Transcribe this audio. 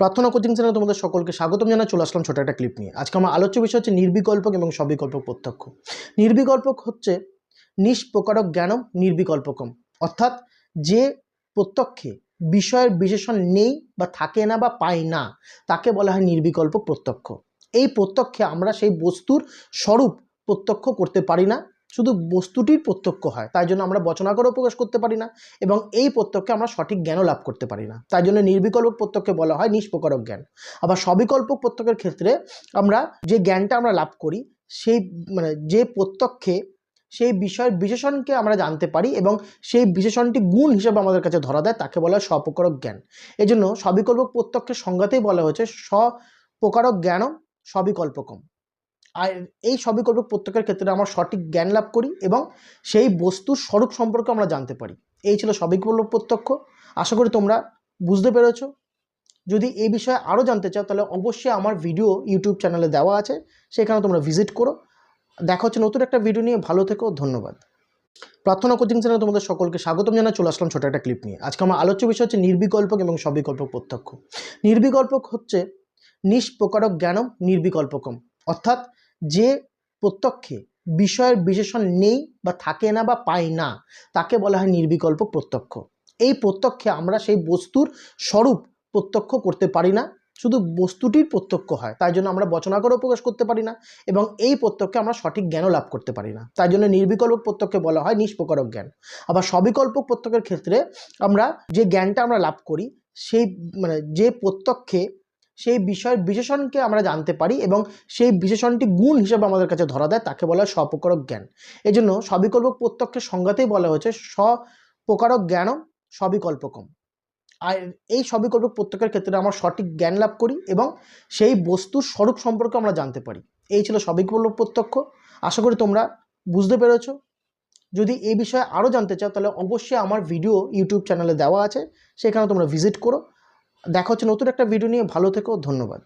প্রার্থনা কোচিং চ্যানেলে তোমাদের সকলকে স্বাগতম জানাই, চলে আসলাম ছোট একটা ক্লিপ নিয়ে। আজকে আমার আলোচ্য বিষয় হচ্ছে নির্বিকল্পক এবং সবিকল্পক প্রত্যক্ষ। নির্বিকল্পক হচ্ছে নিষ্প্রকারক জ্ঞানম, নির্বিকল্পকম। অর্থাৎ যে প্রত্যক্ষে বিষয়ের বিশেষণ নেই বা থাকে না বা পাই না, তাকে বলা হয় নির্বিকল্পক প্রত্যক্ষ। এই প্রত্যক্ষে আমরা সেই বস্তুর স্বরূপ প্রত্যক্ষ করতে পারি না শুধু বস্তুটির প্রত্যক্ষ হয়, তাই জন্য আমরা বচনাকারও প্রকাশ করতে পারি না এবং এই প্রত্যক্ষে আমরা সঠিক জ্ঞানও লাভ করতে পারি না। তাই জন্য নির্বিকল্পক প্রত্যক্ষে বলা হয় নিষ্প্রকারক জ্ঞান। আবার সবিকল্পক প্রত্যক্ষের ক্ষেত্রে আমরা যে জ্ঞানটা আমরা লাভ করি, সেই মানে যে প্রত্যক্ষে সেই বিষয়ের বিশেষণকে আমরা জানতে পারি এবং সেই বিশেষণটি গুণ হিসেবে আমাদের কাছে ধরা দেয়, তাকে বলা হয় স্বপ্রকারক জ্ঞান। এজন্য সবিকল্পক প্রত্যক্ষের সংজ্ঞাতেই বলা হয়েছে স্বপ্রকারক জ্ঞানম সবিকল্পকম। আর এই সবিকল্পক প্রত্যক্ষের ক্ষেত্রে আমরা সঠিক জ্ঞান লাভ করি এবং সেই বস্তুর স্বরূপ সম্পর্কে আমরা জানতে পারি। এই ছিল সবিকল্পক প্রত্যক্ষ। আশা করি তোমরা বুঝতে পেরেছ। যদি এই বিষয়ে আরও জানতে চাও, তাহলে অবশ্যই আমার ভিডিও ইউটিউব চ্যানেলে দেওয়া আছে সেখানে তোমরা ভিজিট করো। দেখা হচ্ছে নতুন একটা ভিডিও নিয়ে। ভালো থেকো, ধন্যবাদ। প্রার্থনা কোচিং চ্যানেলে তোমাদের সকলকে স্বাগতম জানাই। চলে আসলাম ছোটো একটা ক্লিপ নিয়ে। আজকে আমার আলোচ্য বিষয় হচ্ছে নির্বিকল্পক এবং সবিকল্পক প্রত্যক্ষ। নির্বিকল্পক হচ্ছে নিষ্প্রকারক জ্ঞানম, নির্বিকল্পকম। অর্থাৎ যে প্রত্যক্ষে বিষয়ের বিশেষণ নেই বা থাকে না বা পাই না, তাকে বলা হয় নির্বিকল্প প্রত্যক্ষ। এই প্রত্যক্ষে আমরা সেই বস্তুর স্বরূপ প্রত্যক্ষ করতে পারি না, শুধু বস্তুটির প্রত্যক্ষ হয় তাই জন্য আমরা বচনাকারও প্রকাশ করতে পারি না এবং এই প্রত্যক্ষে আমরা সঠিক জ্ঞানও লাভ করতে পারি না। তাই জন্য নির্বিকল্প প্রত্যক্ষে বলা হয় নিষ্প্রকারক জ্ঞান। আবার সবিকল্পক প্রত্যক্ষের ক্ষেত্রে আমরা যে জ্ঞানটা আমরা লাভ করি, সেই মানে যে প্রত্যক্ষে সেই বিষয়ের বিশেষণকে আমরা জানতে পারি এবং সেই বিশেষণটি গুণ হিসেবে আমাদের কাছে ধরা দেয়, তাকে বলা হয় স্বপ্রকারক জ্ঞান। এই জন্য সবিকল্পক প্রত্যক্ষের সংজ্ঞাতেই বলা হয়েছে স্বপ্রকারক জ্ঞানও সবিকল্পকম আর এই সবিকল্পক প্রত্যক্ষের ক্ষেত্রে আমরা সঠিক জ্ঞান লাভ করি এবং সেই বস্তুর স্বরূপ সম্পর্কে আমরা জানতে পারি। এই ছিল সবিকল্পক প্রত্যক্ষ। আশা করি তোমরা বুঝতে পেরেছ। যদি এই বিষয়ে আরও জানতে চাও, তাহলে অবশ্যই আমার ভিডিও ইউটিউব চ্যানেলে দেওয়া আছে, সেখানে তোমরা ভিজিট করো। দেখা হচ্ছে নতুন একটা ভিডিও নিয়ে। ভালো থেকো ধন্যবাদ।